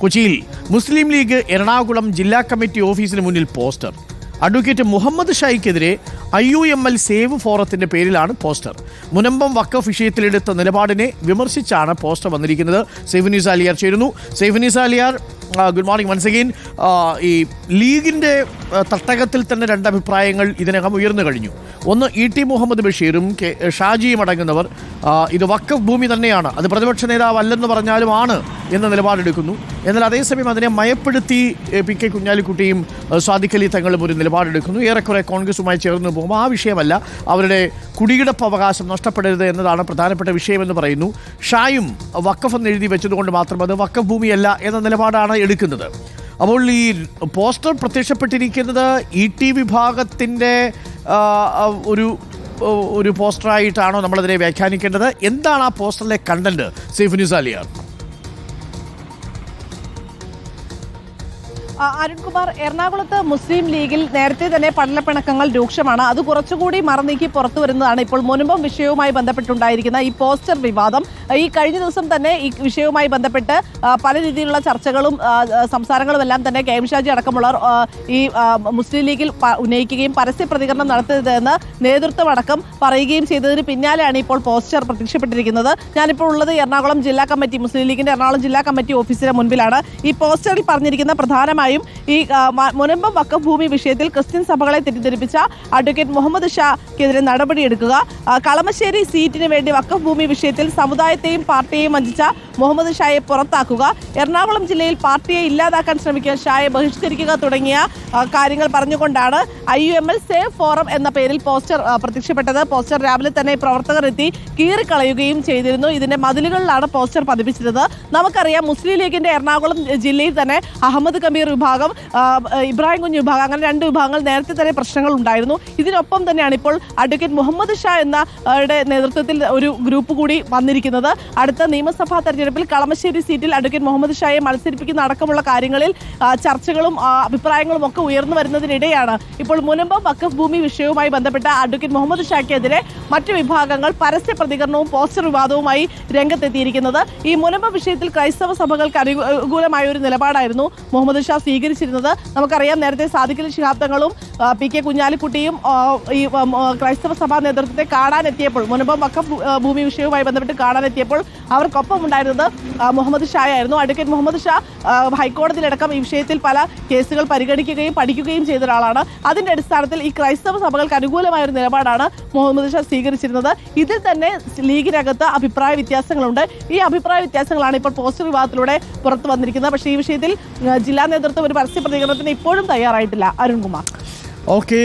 കൊച്ചിയിൽ മുസ്ലിം ലീഗ് എറണാകുളം ജില്ലാ കമ്മിറ്റി ഓഫീസിന് മുന്നിൽ poster. Advocate Muhammad ഷായിക്കെതിരെ I U M L save ഫോറത്തിന്റെ പേരിലാണ് പോസ്റ്റർ. മുനമ്പം വക്കഫ് വിഷയത്തിലെടുത്ത നിലപാടിനെ വിമർശിച്ചാണ് പോസ്റ്റർ വന്നിരിക്കുന്നത്. സേഫ് ന്യൂസ് അലിയാർ ചേരുന്നു. Safe news Aliyar good morning once again ഈ ലീഗിന്റെ തട്ടകത്തിൽ തന്നെ രണ്ട് അഭിപ്രായങ്ങൾ ഇതിനകം ഉയർന്നു കഴിഞ്ഞു. ഒന്ന് ഇ ടി മുഹമ്മദ് ബഷീറും കെ ഷാജിയും അടങ്ങുന്നവർ ഇത് വക്കഫ് ഭൂമി തന്നെയാണ്. അത് പ്രതിപക്ഷ നേതാവ് അല്ലെന്ന് പറഞ്ഞാലും ആണ്. എന്ന നിലപാടെടുക്കുന്നു. എന്നാൽ അതേസമയം അതിനെ മയപ്പെടുത്തി പി കെ കുഞ്ഞാലിക്കുട്ടിയും സ്വാദിഖലി തങ്ങളും ഒരു നിലപാടെടുക്കുന്നു. ഏറെക്കുറെ കോൺഗ്രസുമായി ചേർന്ന് പോകുമ്പോൾ ആ വിഷയമല്ല അവരുടെ കുടികിടപ്പ് അവകാശം നഷ്ടപ്പെടരുത് എന്നതാണ് പ്രധാനപ്പെട്ട വിഷയമെന്ന് പറയുന്നു. ഷായും വക്കഫ് എന്ന് എഴുതി വെച്ചതുകൊണ്ട് മാത്രം അത് വക്കഫ് ഭൂമിയല്ല എന്ന നിലപാടാണ് എടുക്കുന്നത്. അപ്പോൾ ഈ പോസ്റ്റർ പ്രത്യക്ഷപ്പെട്ടിരിക്കുന്നത് ഇ ടി വിഭാഗത്തിന്റെ ഒരു ഒരു പോസ്റ്ററായിട്ടാണോ നമ്മളതിനെ വ്യാഖ്യാനിക്കേണ്ടത്? എന്താണ് ആ പോസ്റ്ററിലെ കണ്ടന്റ് സേഫ് അരുൺകുമാർ എറണാകുളത്ത് മുസ്ലിം ലീഗിൽ നേരത്തെ തന്നെ പഠനപ്പിണക്കങ്ങൾ രൂക്ഷമാണ്. അത് കുറച്ചുകൂടി മറന്നീക്കി പുറത്തു വരുന്നതാണ് ഇപ്പോൾ മുൻപും വിഷയവുമായി ബന്ധപ്പെട്ടുണ്ടായിരിക്കുന്ന ഈ പോസ്റ്റർ വിവാദം. ഈ കഴിഞ്ഞ ദിവസം തന്നെ ഈ വിഷയവുമായി ബന്ധപ്പെട്ട് പല രീതിയിലുള്ള ചർച്ചകളും സംസാരങ്ങളും എല്ലാം തന്നെ കെ എം ഷാജി അടക്കമുള്ളവർ ഈ മുസ്ലിം ലീഗിൽ ഉന്നയിക്കുകയും പരസ്യ പ്രതികരണം നടത്തരുതെന്ന് നേതൃത്വം അടക്കം പറയുകയും ചെയ്തതിന് പിന്നാലെയാണ് ഇപ്പോൾ പോസ്റ്റർ പ്രത്യക്ഷപ്പെട്ടിരിക്കുന്നത്. ഞാനിപ്പോൾ ഉള്ളത് എറണാകുളം ജില്ലാ കമ്മിറ്റി മുസ്ലിം ലീഗിന്റെ എറണാകുളം ജില്ലാ കമ്മിറ്റി ഓഫീസിന് മുൻപിലാണ്. ഈ പോസ്റ്ററിൽ പറഞ്ഞിരിക്കുന്ന പ്രധാനമായും ഈ മൊനമ്പ മ- മുനമ്പം വക്കഫ് ഭൂമി വിഷയത്തിൽ ക്രിസ്ത്യൻ സഭകളെ തെറ്റിദ്ധരിപ്പിച്ച അഡ്വക്കേറ്റ് മുഹമ്മദ് ഷാക്കെതിരെ നടപടിയെടുക്കുക. കളമശ്ശേരി സീറ്റിന് വേണ്ടി വക്കഫ് ഭൂമി വിഷയത്തിൽ സമുദായത്തെയും പാർട്ടിയെയും വഞ്ചിച്ച മുഹമ്മദ് ഷായെ പുറത്താക്കുക. എറണാകുളം ജില്ലയിൽ പാർട്ടിയെ ഇല്ലാതാക്കാൻ ശ്രമിക്കുക ഷായെ ബഹിഷ്കരിക്കുക തുടങ്ങിയ കാര്യങ്ങൾ പറഞ്ഞുകൊണ്ടാണ് I U M L save forum എന്ന പേരിൽ പോസ്റ്റർ പ്രത്യക്ഷപ്പെട്ടത്. പോസ്റ്റർ രാവിലെ തന്നെ പ്രവർത്തകർ എത്തി കീറിക്കളയുകയും ചെയ്തിരുന്നു. ഇതിന്റെ മതിലുകളിലാണ് പോസ്റ്റർ പതിപ്പിച്ചിരുന്നത്. നമുക്കറിയാം മുസ്ലിം ലീഗിന്റെ എറണാകുളം ജില്ലയിൽ തന്നെ അഹമ്മദ് കബീർ വിഭാഗം ഇബ്രാഹിം കുഞ്ഞ് വിഭാഗം അങ്ങനെ രണ്ട് വിഭാഗങ്ങൾ നേരത്തെ തന്നെ പ്രശ്നങ്ങൾ ഉണ്ടായിരുന്നു. ഇതിനൊപ്പം തന്നെയാണ് ഇപ്പോൾ അഡ്വക്കേറ്റ് മുഹമ്മദ് ഷാ എന്ന നേതൃത്വത്തിൽ ഒരു ഗ്രൂപ്പ് കൂടി വന്നിരിക്കുന്നത്. അടുത്ത നിയമസഭാ തെരഞ്ഞെടുപ്പിൽ കളമശ്ശേരി സീറ്റിൽ അഡ്വക്കേറ്റ് മുഹമ്മദ് ഷായെ മത്സരിപ്പിക്കുന്ന അടക്കമുള്ള കാര്യങ്ങളിൽ ചർച്ചകളും അഭിപ്രായങ്ങളും ഒക്കെ ഉയർന്നു വരുന്നതിനിടെയാണ് ഇപ്പോൾ മുനമ്പം വക്കഫ് ഭൂമി വിഷയവുമായി ബന്ധപ്പെട്ട അഡ്വക്കേറ്റ് മുഹമ്മദ് ഷായ്ക്കെതിരെ മറ്റ് വിഭാഗങ്ങൾ പരസ്യ പ്രതികരണവും പോസ്റ്റർ വിവാദവുമായി രംഗത്തെത്തിയിരിക്കുന്നത്. ഈ മുനമ്പം വിഷയത്തിൽ ക്രൈസ്തവ സഭകൾക്ക് അനുകൂലമായ ഒരു നിലപാടായിരുന്നു മുഹമ്മദ് ഷാ സ്വീകരിച്ചിരുന്നത്. നമുക്കറിയാം നേരത്തെ സാദിഖലി ശിഹാബ്ദങ്ങളും പി കെ കുഞ്ഞാലിക്കുട്ടിയും ഈ ക്രൈസ്തവ സഭാ നേതൃത്വത്തെ കാണാനെത്തിയപ്പോൾ മുനമ്പം വക്കഫ് ഭൂമി വിഷയവുമായി ബന്ധപ്പെട്ട് കാണാനെത്തിയപ്പോൾ അവർക്കൊപ്പം ഉണ്ടായിരുന്നത് ആ, മുഹമ്മദ് ഷാ ആയിരുന്നു. അഡ്വക്കേറ്റ് മുഹമ്മദ് ഷാ ഹൈക്കോടതിയിലടക്കം ഈ വിഷയത്തിൽ പല കേസുകൾ പരിഗണിക്കുകയും പഠിക്കുകയും ചെയ്ത ഒരാളാണ് അതിന്റെ അടിസ്ഥാനത്തിൽ ഈ ക്രൈസ്തവ സഭകൾക്ക് അനുകൂലമായ ഒരു നിലപാടാണ് മുഹമ്മദ് ഷാ സ്വീകരിച്ചിരുന്നത്. ഇതിൽ തന്നെ ലീഗിനകത്ത് അഭിപ്രായ വ്യത്യാസങ്ങളുണ്ട്. ഈ അഭിപ്രായ വ്യത്യാസങ്ങളാണ് ഇപ്പോൾ പോസ്റ്റർ വിവാദത്തിലൂടെ പുറത്തു വന്നിരിക്കുന്നത്. പക്ഷേ ഈ വിഷയത്തിൽ ജില്ലാ നേതൃത്വം ഒരു പരസ്യ പ്രതികരണത്തിന് ഇപ്പോഴും തയ്യാറായിട്ടില്ല. അരുൺകുമാർ. ഓക്കെ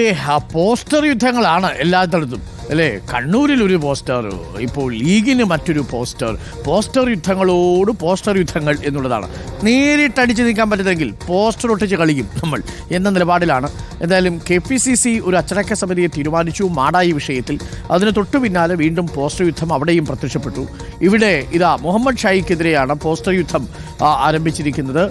പോസ്റ്റർ യുദ്ധങ്ങളാണ് എല്ലാത്തിടത്തും അല്ലേ? കണ്ണൂരിൽ ഒരു പോസ്റ്റർ ഇപ്പോൾ ലീഗിന് മറ്റൊരു പോസ്റ്റർ. പോസ്റ്റർ യുദ്ധങ്ങളോട് പോസ്റ്റർ യുദ്ധങ്ങൾ എന്നുള്ളതാണ്. നേരിട്ടടിച്ച് നീക്കാൻ പറ്റുന്നെങ്കിൽ പോസ്റ്റർ ഒട്ടിച്ച് കളിക്കും നമ്മൾ. എന്ന നിലപാടിലാണ്. എന്തായാലും കെ പി സി സി ഒരു അച്ചടക്ക സമിതിയെ തീരുമാനിച്ചു മാടായി വിഷയത്തിൽ. അതിന് തൊട്ടു പിന്നാലെ വീണ്ടും പോസ്റ്റർ യുദ്ധം അവിടെയും പ്രത്യക്ഷപ്പെട്ടു. ഇവിടെ ഇതാ മുഹമ്മദ് ഷായിക്കെതിരെയാണ് പോസ്റ്റർ യുദ്ധം ആരംഭിച്ചിരിക്കുന്നത്.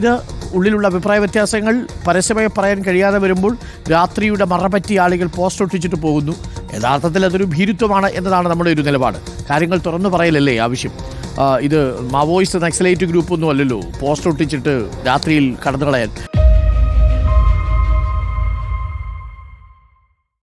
ഇത് ഉള്ളിലുള്ള അഭിപ്രായ വ്യത്യാസങ്ങൾ പരസ്യമായി പറയാൻ കഴിയാതെ വരുമ്പോൾ രാത്രിയുടെ മറപറ്റി ആളുകൾ പോസ്റ്റ് ഒട്ടിച്ചിട്ട് പോകുന്നു. യഥാർത്ഥത്തിൽ അതൊരു ഭീരുത്വമാണ് എന്നതാണ് നമ്മുടെ ഒരു നിലപാട്. കാര്യങ്ങൾ തുറന്നു പറയലല്ലേ ആവശ്യം? ഇത് മാവോയിസ്റ്റ് നക്സലൈറ്റ് ഗ്രൂപ്പൊന്നും അല്ലല്ലോ. പോസ്റ്റ് ഒട്ടിച്ചിട്ട് രാത്രിയിൽ കടന്നു കളയാൻ